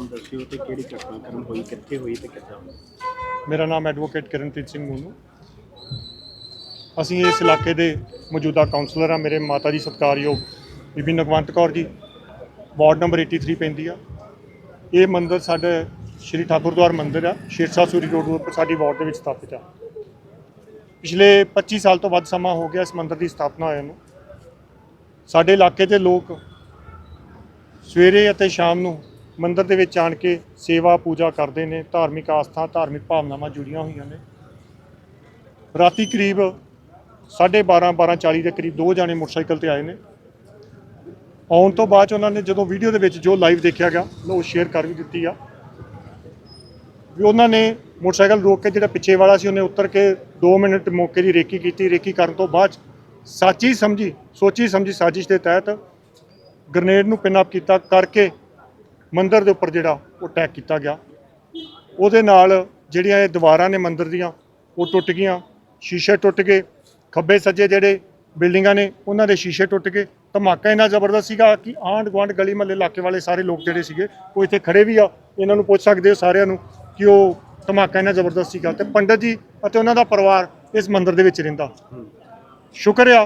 ਨਾਮ ਦੱਸਿਓ ਤੇ ਕਿਹੜੀ ਘਟਨਾਕ੍ਰਮ ਹੋਈ, ਕਿੱਥੇ ਹੋਈ ਤੇ ਕਿੱਦਾਂ ਹੋਈ? ਮੇਰਾ ਨਾਮ ਐਡਵੋਕੇਟ ਕਿਰਨਪ੍ਰੀਤ ਸਿੰਘ ਮੋਨੂ। ਅਸੀਂ ਇਸ ਇਲਾਕੇ ਦੇ ਮੌਜੂਦਾ ਕਾਉਂਸਲਰ ਆ ਮੇਰੇ ਮਾਤਾ ਜੀ ਸਤਿਕਾਰਯੋਗ ਬੀਬੀ ਨਗਵੰਤ ਕੌਰ ਜੀ, ਵਾਰਡ ਨੰਬਰ 83 ਪੈਂਦੀ ਆ। ਇਹ ਮੰਦਿਰ ਸਾਡੇ ਸ਼੍ਰੀ ਠਾਕੁਰਦੁਆਰ ਮੰਦਿਰ ਆ। ਸ਼ੇਰਸ਼ਾਹ ਸੂਰੀ ਰੋਡ ਉੱਪਰ ਸਾਡੀ ਵਾਰਡ ਦੇ ਵਿੱਚ ਸਥਾਪਿਤ ਆ। ਪਿਛਲੇ 25 ਸਾਲ ਤੋਂ ਵੱਧ ਸਮਾਂ ਹੋ ਗਿਆ ਇਸ ਮੰਦਿਰ ਦੀ ਸਥਾਪਨਾ ਹੋਏ ਨੂੰ। ਸਾਡੇ ਇਲਾਕੇ ਦੇ ਲੋਕ ਸਵੇਰੇ ਅਤੇ ਸ਼ਾਮ ਨੂੰ ਮੰਦਿਰ ਦੇ ਵਿੱਚ ਆਣ ਕੇ ਸੇਵਾ, ਪੂਜਾ ਕਰਦੇ ਨੇ, ਧਾਰਮਿਕ ਆਸਥਾ, ਧਾਰਮਿਕ ਭਾਵਨਾਵਾਂ ਜੁੜੀਆਂ ਹੋਈਆਂ ਨੇ। ਰਾਤੀ ਕਰੀਬ 12:30 12:40 ਦੇ ਕਰੀਬ ਦੋ ਜਾਣੇ ਮੋਟਰਸਾਈਕਲ ਤੇ ਆਏ ਨੇ। ਆਉਣ ਤੋਂ ਬਾਅਦ 'ਚ ਉਹਨਾਂ ਨੇ ਜਦੋਂ ਵੀਡੀਓ ਦੇ ਵਿੱਚ ਜੋ ਲਾਈਵ ਦੇਖਿਆ ਗਿਆ ਉਹ ਸ਼ੇਅਰ ਕਰ ਵੀ ਦਿੱਤੀ ਆ। ਵੀ ਉਹਨਾਂ ਨੇ ਮੋਟਰਸਾਈਕਲ ਰੋਕ ਕੇ ਜਿਹੜਾ ਪਿੱਛੇ ਵਾਲਾ ਸੀ, ਉਹਨੇ ਉੱਤਰ ਕੇ 2 ਮਿੰਟ ਮੌਕੇ ਦੀ ਰੇਕੀ ਕੀਤੀ। ਰੇਕੀ ਕਰਨ ਤੋਂ ਬਾਅਦ 'ਚ ਸਾਚੀ ਸਮਝੀ, ਸੋਚੀ ਸਮਝੀ ਸਾਜ਼ਿਸ਼ ਦੇ ਤਹਿਤ ਗ੍ਰਨੇਡ ਨੂੰ ਪਿਨ ਅਪ ਕੀਤਾ, ਕਰਕੇ ਮੰਦਿਰ ਦੇ ਉੱਪਰ ਜਿਹੜਾ ਉਹ ਅਟੈਕ ਕੀਤਾ ਗਿਆ। ਉਹਦੇ ਨਾਲ ਜਿਹੜੀਆਂ ਇਹ ਦੀਵਾਰਾਂ ਨੇ ਮੰਦਿਰ ਦੀਆਂ, ਉਹ ਟੁੱਟ ਗਈਆਂ। ਸ਼ੀਸ਼ੇ ਟੁੱਟ ਗਏ। ਖੱਬੇ ਸੱਜੇ ਜਿਹੜੇ ਬਿਲਡਿੰਗਾਂ ਨੇ, ਉਹਨਾਂ ਦੇ ਸ਼ੀਸ਼ੇ ਟੁੱਟ ਗਏ। ਧਮਾਕਾ ਇੰਨਾ ਜ਼ਬਰਦਸਤ ਸੀਗਾ ਕਿ ਆਂਢ ਗੁਆਂਢ, ਗਲੀ ਮਹੱਲੇ ਇਲਾਕੇ ਵਾਲੇ ਸਾਰੇ ਲੋਕ ਜਿਹੜੇ ਸੀਗੇ, ਉਹ ਇੱਥੇ ਖੜੇ ਵੀ ਆ। ਇਹਨਾਂ ਨੂੰ ਪੁੱਛ ਸਕਦੇ ਹੋ ਸਾਰਿਆਂ ਨੂੰ ਕਿ ਉਹ ਧਮਾਕਾ ਇੰਨਾ ਜ਼ਬਰਦਸਤ ਸੀਗਾ ਤੇ ਪੰਡਤ ਜੀ ਅਤੇ ਉਹਨਾਂ ਦਾ ਪਰਿਵਾਰ ਇਸ ਮੰਦਿਰ ਦੇ ਵਿੱਚ ਰਹਿੰਦਾ। ਸ਼ੁਕਰ ਆ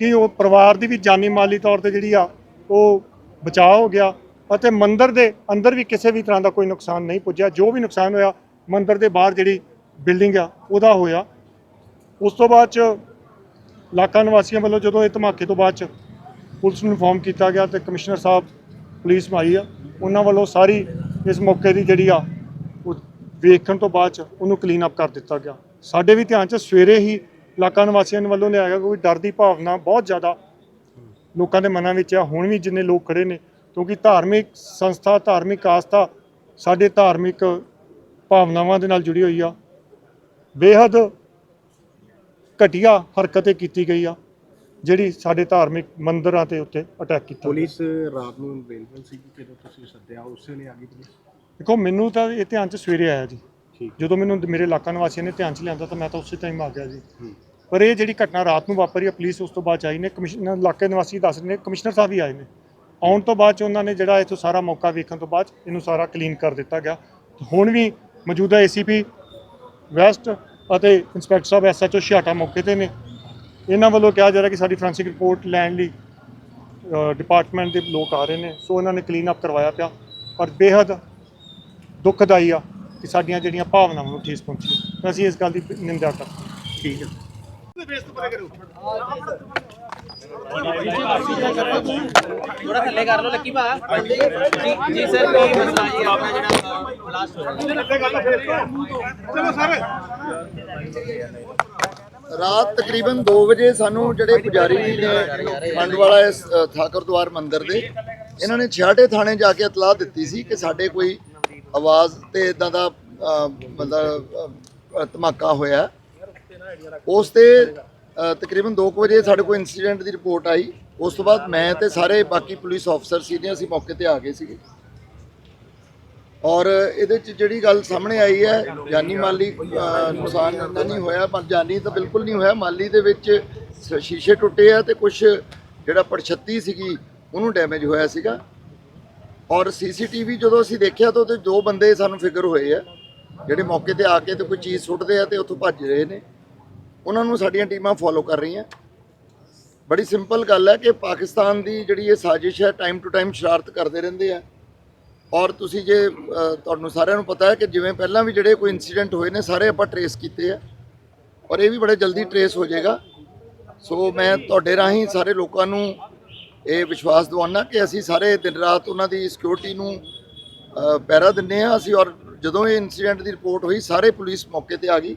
ਕਿ ਉਹ ਪਰਿਵਾਰ ਦੀ ਵੀ ਜਾਨੀ ਮਾਲੀ ਤੌਰ ਤੇ ਜਿਹੜੀ ਆ, ਉਹ ਬਚਾਅ ਹੋ ਗਿਆ। ਅਤੇ ਮੰਦਰ ਦੇ ਅੰਦਰ ਵੀ ਕਿਸੇ ਵੀ ਤਰ੍ਹਾਂ ਦਾ ਕੋਈ ਨੁਕਸਾਨ ਨਹੀਂ ਪੁੱਜਿਆ। ਜੋ ਵੀ ਨੁਕਸਾਨ ਹੋਇਆ, ਮੰਦਰ ਦੇ ਬਾਹਰ ਜਿਹੜੀ ਬਿਲਡਿੰਗ ਆ, ਉਹਦਾ ਹੋਇਆ। ਉਸ ਤੋਂ ਬਾਅਦ ਚ ਇਲਾਕਾ ਨਿਵਾਸੀਆਂ ਵੱਲੋਂ ਜਦੋਂ ਇਹ ਧਮਾਕੇ ਤੋਂ ਬਾਅਦ ਚ ਪੁਲਿਸ ਨੂੰ ਇਨਫੋਰਮ ਕੀਤਾ ਗਿਆ ਤੇ ਕਮਿਸ਼ਨਰ ਸਾਹਿਬ, ਪੁਲਿਸ ਆਈ ਆ, ਉਹਨਾਂ ਵੱਲੋਂ ਸਾਰੀ ਇਸ ਮੌਕੇ ਦੀ ਜਿਹੜੀ ਆ, ਉਹ ਵੇਖਣ ਤੋਂ ਬਾਅਦ ਚ ਉਹਨੂੰ ਕਲੀਨ ਅਪ ਕਰ ਦਿੱਤਾ ਗਿਆ। ਸਾਡੇ ਵੀ ਧਿਆਨ ਚ ਸਵੇਰੇ ਹੀ ਇਲਾਕਾ ਨਿਵਾਸੀਆਂ ਵੱਲੋਂ ਲਿਆਇਆ ਗਿਆ ਕੋਈ ਡਰ ਦੀ ਭਾਵਨਾ ਬਹੁਤ ਜ਼ਿਆਦਾ ਲੋਕਾਂ ਦੇ ਮਨਾਂ ਵਿੱਚ ਆ। ਹੁਣ ਵੀ ਜਿੰਨੇ ਲੋਕ ਖੜੇ ਨੇ ਕਿਉਂਕਿ ਧਾਰਮਿਕ ਸੰਸਥਾ ਧਾਰਮਿਕ ਆਸਥਾ ਸਾਡੇ ਧਾਰਮਿਕ ਭਾਵਨਾਵਾਂ ਦੇ ਨਾਲ ਜੁੜੀ ਹੋਈ ਆ। ਬੇਹੱਦ ਘਟੀਆ ਹਰਕਤ ਕੀਤੀ ਗਈ ਆ ਜਿਹੜੀ ਸਾਡੇ ਧਾਰਮਿਕ ਮੰਦਿਰਾਂ ਤੇ ਉੱਤੇ ਅਟੈਕ ਕੀਤਾ। ਪੁਲਿਸ ਰਾਤ ਨੂੰ ਅਵੇਲੇਬਲ ਸੀ ਜਦੋਂ ਤੁਸੀਂ ਸੱਦਿਆ? ਉਸੇ ਵੇਲੇ ਆ ਗਈ ਪੁਲਿਸ? ਦੇਖੋ ਮੈਨੂੰ ਤਾਂ ਇਹ ਧਿਆਨ ਚ ਸਵੇਰੇ ਆਇਆ ਜੀ। ਜਦੋਂ ਮੈਨੂੰ ਮੇਰੇ ਇਲਾਕਾ ਨਿਵਾਸੀਆਂ ਨੇ ਧਿਆਨ ਚ ਲਿਆਂਦਾ ਤਾਂ ਮੈਂ ਤਾਂ ਉਸੇ ਟਾਈਮ ਆ ਗਿਆ ਜੀ। ਪਰ ਇਹ ਜਿਹੜੀ ਘਟਨਾ ਰਾਤ ਨੂੰ ਵਾਪਰੀ ਆ ਪੁਲਿਸ ਉਸ ਤੋਂ ਬਾਅਦ ਆਈ ਨੇ ਕਮਿਸ਼ਨਰ ਇਲਾਕੇ ਨਿਵਾਸੀ ਦੱਸ ਰਹੇ ਨੇ ਕਮਿਸ਼ਨਰ ਸਾਹਿਬ ਵੀ ਆਏ ਨੇ। ਆਉਣ ਤੋਂ ਬਾਅਦ ਚ ਉਹਨਾਂ ਨੇ ਜਿਹੜਾ ਇੱਥੋਂ ਸਾਰਾ ਮੌਕਾ ਵੇਖਣ ਤੋਂ ਬਾਅਦ 'ਚ ਇਹਨੂੰ ਸਾਰਾ ਕਲੀਨ ਕਰ ਦਿੱਤਾ ਗਿਆ। ਹੁਣ ਵੀ ਮੌਜੂਦਾ ਏਸੀਪੀ ਵੈਸਟ ਅਤੇ ਇੰਸਪੈਕਟਰ ਸਾਹਿਬ ਐਸਐਚਓ ਛਿਆਟਾ ਮੌਕੇ ਤੇ ਨੇ। ਇਹਨਾਂ ਵੱਲੋਂ ਕਿਹਾ ਜਾ ਰਿਹਾ ਕਿ ਸਾਡੀ ਫੋਰੈਂਸਿਕ ਰਿਪੋਰਟ ਲੈਣ ਲਈ ਡਿਪਾਰਟਮੈਂਟ ਦੇ ਲੋਕ ਆ ਰਹੇ ਨੇ। ਸੋ ਇਹਨਾਂ ਨੇ ਕਲੀਨ ਅਪ ਕਰਵਾਇਆ ਪਿਆ। ਪਰ ਬੇਹੱਦ ਦੁੱਖਦਾਈ ਆ ਕਿ ਸਾਡੀਆਂ ਜਿਹੜੀਆਂ ਭਾਵਨਾਵਾਂ ਨੂੰ ਠੇਸ ਪਹੁੰਚੀ। ਅਸੀਂ ਇਸ ਗੱਲ ਦੀ ਨਿੰਦਾ ਕਰਦੇ ਹਾਂ। ਠੀਕ ਹੈ। ਥੋੜਾ ਥੱਲੇ ਕਰ ਲਓ ਲੱਕੀ ਭਾ। ਜੀ ਜੀ ਸਰ ਕੀ ਮਸਲਾ ਜੀ ਆਪਣਾ ਜਿਹੜਾ ਬਲਾਸਟ ਹੋਇਆ ਰਾਤ ਤਕਰੀਬਨ 2 ਵਜੇ ਸਾਨੂੰ ਜਿਹੜੇ ਪੁਜਾਰੀ ਨੇ ਖੰਡ ਵਾਲਾ ਇਸ ਅ, ਠਾਕੁਰਦੁਆਰ ਮੰਦਿਰ ਦੇ ਇਹਨਾਂ ਨੇ ਛਿਆਟੇ ਥਾਣੇ ਜਾ ਕੇ ਇਤਲਾਹ ਦਿੱਤੀ ਸੀ ਕਿ ਸਾਡੇ ਕੋਈ ਆਵਾਜ਼ ਤੇ ਇਦਾਂ ਦਾ ਮਤਲਬ ਧਮਾਕਾ ਹੋਇਆ। ਉਸ ਤੇ ਤਕਰੀਬਨ 2 ਵਜੇ ਸਾਡੇ ਕੋਲ ਇਨਸੀਡੈਂਟ ਦੀ ਰਿਪੋਰਟ ਆਈ। ਉਸ ਤੋਂ ਬਾਅਦ ਮੈਂ ਤੇ ਸਾਰੇ ਬਾਕੀ ਪੁਲਿਸ ਅਫਸਰ ਸੀ ਨੇ ਅਸੀਂ ਮੌਕੇ ਤੇ ਆ ਗਏ ਸੀਗੇ। ਔਰ ਇਹਦੇ ਚ ਜਿਹੜੀ ਗੱਲ ਸਾਹਮਣੇ ਆਈ ਹੈ, ਜਾਨੀ ਮਾਲੀ ਨੁਕਸਾਨ ਤਾਂ ਨਹੀਂ ਹੋਇਆ, ਪਰ ਜਾਨੀ ਤਾਂ ਬਿਲਕੁਲ ਨਹੀਂ ਹੋਇਆ। ਮਾਲੀ ਦੇ ਵਿੱਚ ਸ਼ੀਸ਼ੇ ਟੁੱਟੇ ਆ ਤੇ ਕੁਝ ਜਿਹੜਾ ਪੜਛੱਤੀ ਸੀਗੀ, ਉਹਨੂੰ ਡੈਮੇਜ ਹੋਇਆ ਸੀਗਾ। ਔਰ ਸੀਸੀਟੀਵੀ ਜਦੋਂ ਅਸੀਂ ਦੇਖਿਆ ਤਾਂ ਉਹਦੇ ਦੋ ਬੰਦੇ ਸਾਨੂੰ ਫਿਕਰ ਹੋਏ ਆ। ਜਿਹੜੇ ਮੌਕੇ ਤੇ ਆ ਕੇ ਤੇ ਕੋਈ ਚੀਜ਼ ਸੁੱਟਦੇ ਆ ਤੇ ਉੱਥੋਂ ਭੱਜ ਰਹੇ ਨੇ। ਉਹਨਾਂ ਨੂੰ ਸਾਡੀਆਂ ਟੀਮਾਂ ਫੋਲੋ ਕਰ ਰਹੀਆਂ। ਬੜੀ ਸਿੰਪਲ ਗੱਲ ਹੈ ਕਿ ਪਾਕਿਸਤਾਨ ਦੀ ਜਿਹੜੀ ਇਹ ਸਾਜ਼ਿਸ਼ ਹੈ ਟਾਈਮ ਟੂ ਟਾਈਮ ਸ਼ਰਾਰਤ ਕਰਦੇ ਰਹਿੰਦੇ ਆ। ਔਰ ਤੁਸੀਂ ਜੇ ਤੁਹਾਨੂੰ ਸਾਰਿਆਂ ਨੂੰ ਪਤਾ ਹੈ ਕਿ ਜਿਵੇਂ ਪਹਿਲਾਂ ਵੀ ਜਿਹੜੇ ਕੋਈ ਇਨਸੀਡੈਂਟ ਹੋਏ ਨੇ ਸਾਰੇ ਆਪਾਂ ਟਰੇਸ ਕੀਤੇ ਆ। ਔਰ ਇਹ ਵੀ ਬੜੇ ਜਲਦੀ ਟਰੇਸ ਹੋ ਜਾਏਗਾ। ਸੋ ਮੈਂ ਤੁਹਾਡੇ ਰਾਹੀਂ ਸਾਰੇ ਲੋਕਾਂ ਨੂੰ ਇਹ ਵਿਸ਼ਵਾਸ ਦਿਵਾਉਣਾ ਕਿ ਅਸੀਂ ਸਾਰੇ ਦਿਨ ਰਾਤ ਉਹਨਾਂ ਦੀ ਸਿਕਿਉਰਿਟੀ ਨੂੰ ਅ, ਪਹਿਰਾ ਦਿੰਨੇ ਆ ਅਸੀਂ ਔਰ ਜਦੋਂ ਇਹ ਇਨਸੀਡੈਂਟ ਦੀ ਰਿਪੋਰਟ ਹੋਈ ਸਾਰੇ ਪੁਲਿਸ ਮੌਕੇ ਤੇ ਆ ਗਈ।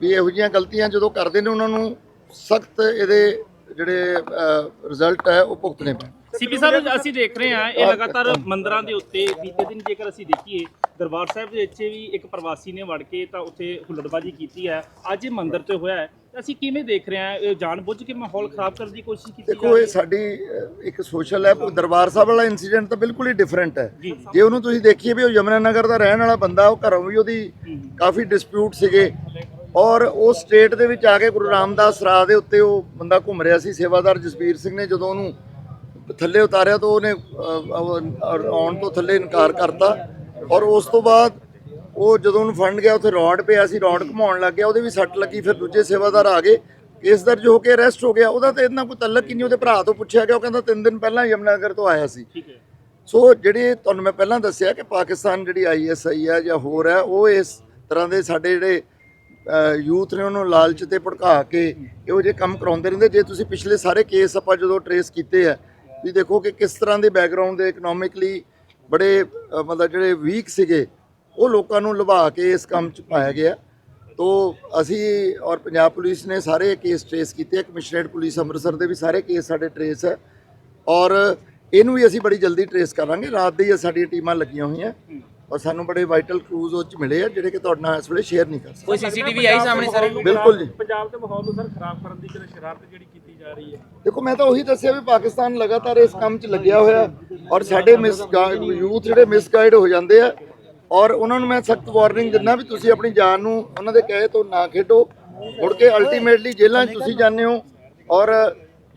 ਵੀ ਇਹੋ ਜਿਹੀਆਂ ਗਲਤੀਆਂ ਜਦੋਂ ਕਰਦੇ ਨੇ ਉਹਨਾਂ ਨੂੰ ਸਖਤ ਇਹਦੇ ਜਿਹੜੇ ਰਿਜ਼ਲਟ ਹੈ ਉਹ ਭੁਗਤਣੇ ਪੈਣ। ਸੀਪੀ ਸਾਹਿਬ ਅਸੀਂ ਦੇਖ ਰਹੇ ਹਾਂ ਇਹ ਲਗਾਤਾਰ ਮੰਦਰਾਂ ਦੇ ਉੱਤੇ ਬੀਤੇ ਦਿਨ ਜੇਕਰ ਅਸੀਂ ਦੇਖੀਏ ਦਰਬਾਰ ਸਾਹਿਬ ਦੇ ਵਿੱਚ ਵੀ ਇੱਕ ਪ੍ਰਵਾਸੀ ਨੇ ਵੜ ਕੇ ਤਾਂ ਉੱਥੇ ਹੁੱਲੜਬਾਜੀ ਕੀਤੀ ਹੈ। ਅੱਜ ਇਹ ਮੰਦਿਰ ਤੇ ਹੋਇਆ ਹੈ। ਅਸੀਂ ਕਿਵੇਂ ਦੇਖ ਰਹੇ ਹਾਂ ਇਹ ਜਾਣਬੁੱਝ ਕੇ ਮਾਹੌਲ ਖਰਾਬ ਕਰਨ ਦੀ ਕੋਸ਼ਿਸ਼ ਕੀਤੀ ਦੇਖੋ ਇਹ ਸਾਡੀ ਇੱਕ ਸੋਸ਼ਲ ਹੈ ਦਰਬਾਰ ਸਾਹਿਬ ਵਾਲਾ ਇਨਸੀਡੈਂਟ ਤਾਂ ਬਿਲਕੁਲ ਹੀ ਡਿਫਰੈਂਟ ਹੈ। ਜੇ। ਉਹਨੂੰ ਤੁਸੀਂ ਦੇਖੀਏ ਵੀ ਉਹ ਯਮਨਾ ਨਗਰ ਦਾ ਰਹਿਣ ਵਾਲਾ ਬੰਦਾ ਉਹ ਘਰੋਂ ਵੀ ਉਹਦੀ ਕਾਫੀ ਡਿਸਪਿਊਟ ਸੀਗੇ। ਔਰ ਉਹ ਸਟੇਟ ਦੇ ਵਿੱਚ ਆ ਕੇ ਗੁਰੂ ਰਾਮਦਾਸ ਰਾਹ ਦੇ ਉੱਤੇ ਉਹ ਬੰਦਾ ਘੁੰਮ ਰਿਹਾ ਸੀ ਸੇਵਾਦਾਰ ਜਸਬੀਰ ਸਿੰਘ ਨੇ ਜਦੋਂ ਉਹਨੂੰ ਥੱਲੇ ਉਤਾਰਿਆ ਤਾਂ ਉਹਨੇ ਆਉਣ ਤੋਂ ਥੱਲੇ ਇਨਕਾਰ ਕਰਤਾ ਔਰ ਉਸ ਤੋਂ ਬਾਅਦ ਉਹ ਜਦੋਂ ਉਹਨੂੰ ਫੰਡ ਗਿਆ ਉੱਥੇ ਰੌਡ ਪਿਆ ਸੀ ਰੌਡ ਘੁਮਾਉਣ ਲੱਗ ਗਿਆ ਉਹਦੇ ਵੀ ਸੱਟ ਲੱਗੀ ਫਿਰ ਦੂਜੇ ਸੇਵਾਦਾਰ ਆ ਗਏ ਕੇਸ ਦਰਜ ਹੋ ਕੇ ਅਰੈਸਟ ਹੋ ਗਿਆ ਉਹਦਾ ਤਾਂ ਇਹਨਾਂ ਕੋਈ ਤਲਕ ਹੀ ਨਹੀਂ ਉਹਦੇ ਭਰਾ ਤੋਂ ਪੁੱਛਿਆ ਗਿਆ ਉਹ ਕਹਿੰਦਾ ਤਿੰਨ ਦਿਨ ਪਹਿਲਾਂ ਯਮਨਾਗਰ ਤੋਂ ਆਇਆ ਸੀ। ਸੋ ਜਿਹੜੇ ਤੁਹਾਨੂੰ ਮੈਂ ਪਹਿਲਾਂ ਦੱਸਿਆ ਕਿ ਪਾਕਿਸਤਾਨ ਜਿਹੜੀ ਆਈਐਸਆਈ ਹੈ ਜਾਂ ਹੋਰ ਹੈ ਉਹ ਇਸ ਤਰ੍ਹਾਂ ਦੇ ਸਾਡੇ ਜਿਹੜੇ ਯੂਥ ਨੇ ਉਹਨੂੰ ਲਾਲਚ ਤੇ ਭੜਕਾ ਕੇ ਇਹੋ ਜਿਹੇ ਕੰਮ ਕਰਾਉਂਦੇ ਰਹਿੰਦੇ। ਜੇ ਤੁਸੀਂ ਪਿਛਲੇ ਸਾਰੇ ਕੇਸ ਆਪਾਂ ਜਦੋਂ ਟਰੇਸ ਕੀਤੇ ਆ ਵੀ ਦੇਖੋ ਕਿ ਕਿਸ ਤਰ੍ਹਾਂ ਦੇ ਬੈਕਗ੍ਰਾਉਂਡ ਦੇ ਇਕਨੋਮਿਕਲੀ ਬੜੇ ਮਤਲਬ ਜਿਹੜੇ ਵੀਕ ਸੀਗੇ, ਉਹ ਲੋਕਾਂ ਨੂੰ ਲੁਭਾ ਕੇ ਇਸ ਕੰਮ 'ਚ ਪਾਇਆ ਗਿਆ। ਤੋ ਅਸੀਂ ਔਰ ਪੰਜਾਬ ਪੁਲਿਸ ਨੇ ਸਾਰੇ ਕੇਸ ਟਰੇਸ ਕੀਤੇ ਕਮਿਸ਼ਨਰੇਟ ਪੁਲਿਸ ਅੰਮ੍ਰਿਤਸਰ ਦੇ ਵੀ ਸਾਰੇ ਕੇਸ ਸਾਡੇ ਟਰੇਸ ਹੈ ਔਰ ਇਹਨੂੰ ਵੀ ਅਸੀਂ ਬੜੀ ਜਲਦੀ ਟਰੇਸ ਕਰਾਂਗੇ। ਰਾਤ ਦੀ ਸਾਡੀਆਂ ਟੀਮਾਂ ਲੱਗੀਆਂ ਹੋਈਆਂ। ਔਰ ਸਾਨੂੰ ਬੜੇ ਵਾਈਟਲ ਕਲੂਜ਼ ਉਹ ਚ ਮਿਲੇ ਆ ਜਿਹੜੇ ਕਿ ਤੁਹਾਡੇ ਨਾਲ ਇਸ ਵੇਲੇ ਸ਼ੇਅਰ ਨਹੀਂ ਕਰ ਸਕਦੇ। ਕੋਈ ਸੀਸੀਟੀਵੀ ਆਈ ਸਾਹਮਣੇ ਸਰ? ਬਿਲਕੁਲ ਜੀ। ਪੰਜਾਬ ਦੇ ਮਾਹੌਲ ਨੂੰ ਸਰ ਖਰਾਬ ਕਰਨ ਦੀ ਜਿਹੜੀ ਸ਼ਰਾਰਤ ਜਿਹੜੀ ਕੀਤੀ ਜਾ ਰਹੀ ਹੈ? ਦੇਖੋ ਮੈਂ ਤਾਂ ਉਹੀ ਦੱਸਿਆ ਵੀ ਪਾਕਿਸਤਾਨ ਲਗਾਤਾਰ ਇਸ ਕੰਮ 'ਚ ਲੱਗਿਆ ਹੋਇਆ ਔਰ ਸਾਡੇ ਮਿਸ ਯੂਥ ਜਿਹੜੇ ਮਿਸਗਾਈਡ ਹੋ ਜਾਂਦੇ ਆ। ਔਰ ਉਹਨਾਂ ਨੂੰ ਮੈਂ ਸਖਤ ਵਾਰਨਿੰਗ ਦਿੰਦਾ ਵੀ ਤੁਸੀਂ ਆਪਣੀ ਜਾਨ ਨੂੰ ਉਹਨਾਂ ਦੇ ਕਹੇ ਤੋਂ ਨਾ ਖੇਡੋ। ਮੁੜ ਕੇ ਅਲਟੀਮੇਟਲੀ ਜੇਲ੍ਹਾਂ 'ਚ ਤੁਸੀਂ ਜਾਂਦੇ ਹੋ ਔਰ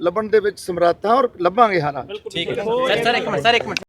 ਲੱਭਣ ਦੇ ਵਿੱਚ ਸਮਰੱਥ ਹਾਂ ਔਰ ਲੱਭਾਂਗੇ ਹਾਲਾਤ। ਠੀਕ ਹੈ ਸਰ ਸਰ, ਇੱਕ ਮਿੰਟ, ਸਰ, ਇੱਕ ਮਿੰਟ।